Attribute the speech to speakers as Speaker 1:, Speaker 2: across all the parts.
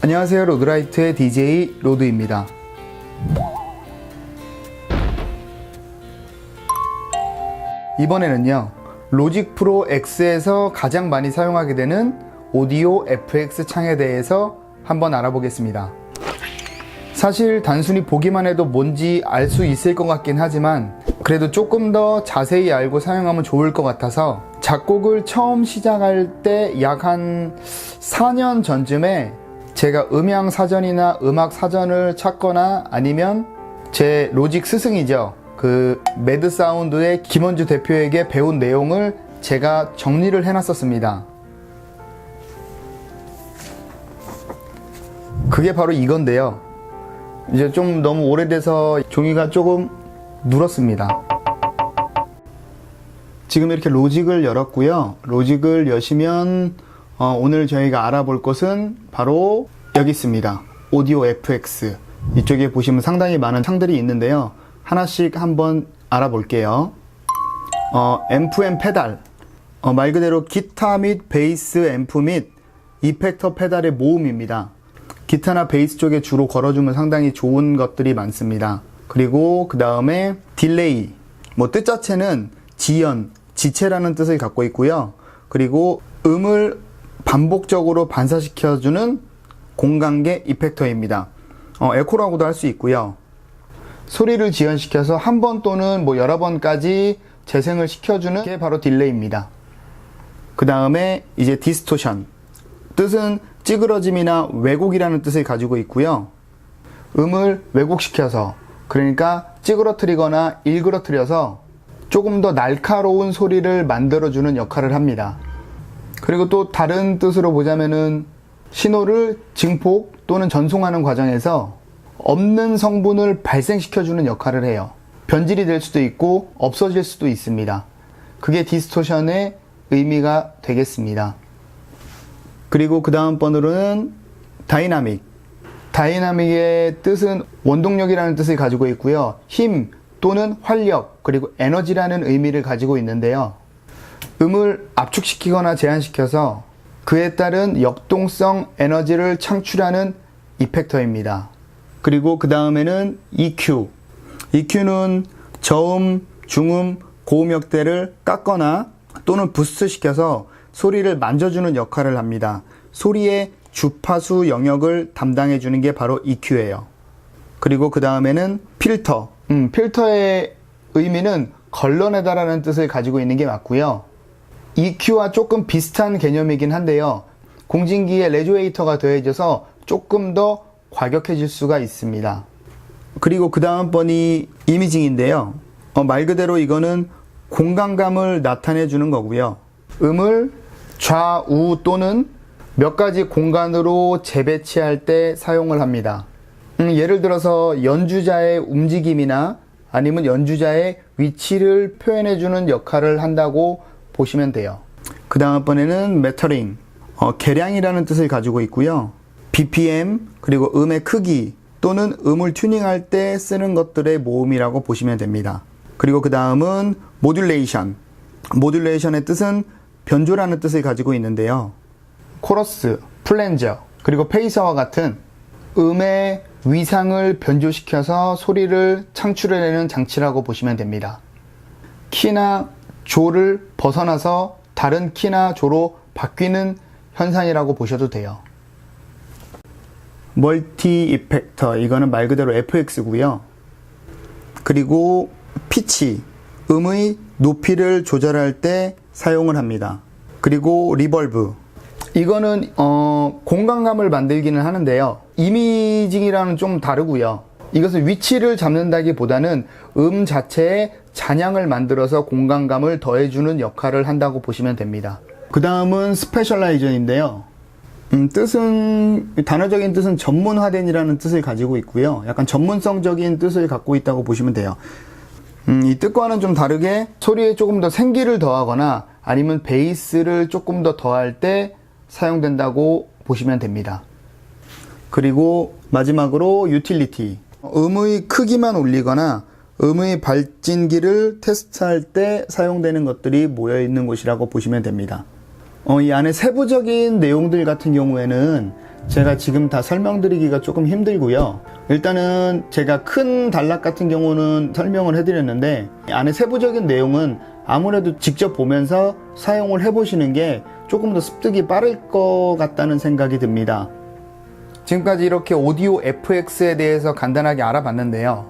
Speaker 1: 안녕하세요. 로드라이트의 DJ 로드입니다. 이번에는요. 로직 프로 X에서 가장 많이 사용하게 되는 오디오 FX 창에 대해서 한번 알아보겠습니다. 사실 단순히 보기만 해도 뭔지 알 수 있을 것 같긴 하지만 그래도 조금 더 자세히 알고 사용하면 좋을 것 같아서 작곡을 처음 시작할 때 약 한 4년 전쯤에 제가 음향 사전이나 음악 사전을 찾거나 아니면 제 로직 스승이죠. 그 매드 사운드의 김원주 대표에게 배운 내용을 제가 정리를 해놨었습니다. 그게 바로 이건데요. 이제 좀 너무 오래돼서 종이가 조금 눌었습니다. 지금 이렇게 로직을 열었고요. 로직을 여시면 어, 오늘 저희가 알아볼 것은 바로 여기 있습니다. 오디오 FX. 이쪽에 보시면 상당히 많은 창들이 있는데요. 하나씩 한번 알아볼게요. 어, 앰프 앤 페달. 어, 말 그대로 기타 및 베이스 앰프 및 이펙터 페달의 모음입니다. 기타나 베이스 쪽에 주로 걸어주면 상당히 좋은 것들이 많습니다. 그리고 그 다음에 딜레이. 뭐 뜻 자체는 지연, 지체라는 뜻을 갖고 있고요. 그리고 음을 반복적으로 반사시켜주는 공간계 이펙터입니다. 어, 에코라고도 할 수 있고요. 소리를 지연시켜서 한 번 또는 뭐 여러 번까지 재생을 시켜주는 게 바로 딜레이입니다. 그 다음에 이제 디스토션. 뜻은 찌그러짐이나 왜곡이라는 뜻을 가지고 있고요. 음을 왜곡시켜서 그러니까 찌그러뜨리거나 일그러뜨려서 조금 더 날카로운 소리를 만들어주는 역할을 합니다. 그리고 또 다른 뜻으로 보자면은 신호를 증폭 또는 전송하는 과정에서 없는 성분을 발생시켜주는 역할을 해요. 변질이 될 수도 있고 없어질 수도 있습니다. 그게 디스토션의 의미가 되겠습니다. 그리고 그 다음 번으로는 다이나믹. 다이나믹의 뜻은 원동력이라는 뜻을 가지고 있고요. 힘 또는 활력 그리고 에너지라는 의미를 가지고 있는데요. 음을 압축시키거나 제한시켜서 그에 따른 역동성 에너지를 창출하는 이펙터입니다. 그리고 그 다음에는 EQ. EQ는 저음, 중음, 고음역대를 깎거나 또는 부스트 시켜서 소리를 만져주는 역할을 합니다. 소리의 주파수 영역을 담당해 주는 게 바로 EQ예요. 그리고 그 다음에는 필터. 음, 필터의 의미는 걸러내다라는 뜻을 가지고 있는 게 맞고요. EQ와 조금 비슷한 개념이긴 한데요. 공진기에 레조에이터가 더해져서 조금 더 과격해질 수가 있습니다. 그리고 그 다음 번이 이미징인데요. 어, 말 그대로 이거는 공간감을 나타내 주는 거고요. 음을 좌우 또는 몇 가지 공간으로 재배치할 때 사용을 합니다. 음, 예를 들어서 연주자의 움직임이나 아니면 연주자의 위치를 표현해 주는 역할을 한다고 보시면 돼요. 그 다음번에는 메터링, 어, 계량이라는 뜻을 가지고 있고요. BPM, 그리고 음의 크기 또는 음을 튜닝할 때 쓰는 것들의 모음이라고 보시면 됩니다. 그리고 그 다음은 모듈레이션. 모듈레이션의 뜻은 변조라는 뜻을 가지고 있는데요. 코러스, 플랜저, 그리고 페이서와 같은 음의 위상을 변조시켜서 소리를 창출해내는 장치라고 보시면 됩니다. 키나 조를 벗어나서 다른 키나 조로 바뀌는 현상이라고 보셔도 돼요. 멀티 이펙터 이거는 말 그대로 FX고요. 그리고 피치 음의 높이를 조절할 때 사용을 합니다. 그리고 리벌브 이거는 어, 공간감을 만들기는 하는데요. 이미징이랑은 좀 다르고요. 이것은 위치를 잡는다기보다는 음 자체에 잔향을 만들어서 공간감을 더해주는 역할을 한다고 보시면 됩니다. 그 다음은 스페셜라이전인데요. 음, 뜻은 단어적인 뜻은 전문화된이라는 뜻을 가지고 있고요. 약간 전문성적인 뜻을 갖고 있다고 보시면 돼요. 음, 이 뜻과는 좀 다르게 소리에 조금 더 생기를 더하거나 아니면 베이스를 조금 더 더할 때 사용된다고 보시면 됩니다. 그리고 마지막으로 유틸리티. 음의 크기만 올리거나 음의 발진기를 테스트할 때 사용되는 것들이 모여 있는 곳이라고 보시면 됩니다. 어, 이 안에 세부적인 내용들 같은 경우에는 제가 지금 다 설명드리기가 조금 힘들고요. 일단은 제가 큰 단락 같은 경우는 설명을 해드렸는데 안에 세부적인 내용은 아무래도 직접 보면서 사용을 해보시는 게 조금 더 습득이 빠를 것 같다는 생각이 듭니다. 지금까지 이렇게 오디오 FX에 대해서 간단하게 알아봤는데요.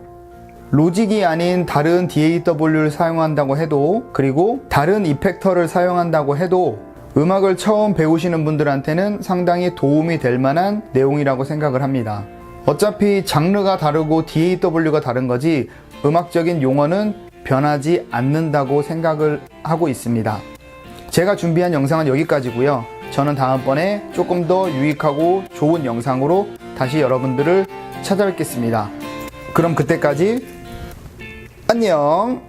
Speaker 1: 로직이 아닌 다른 DAW를 사용한다고 해도 그리고 다른 이펙터를 사용한다고 해도 음악을 처음 배우시는 분들한테는 상당히 도움이 될 만한 내용이라고 생각을 합니다. 어차피 장르가 다르고 DAW가 다른 거지 음악적인 용어는 변하지 않는다고 생각을 하고 있습니다. 제가 준비한 영상은 여기까지고요. 저는 다음번에 조금 더 유익하고 좋은 영상으로 다시 여러분들을 찾아뵙겠습니다. 그럼 그때까지 안녕!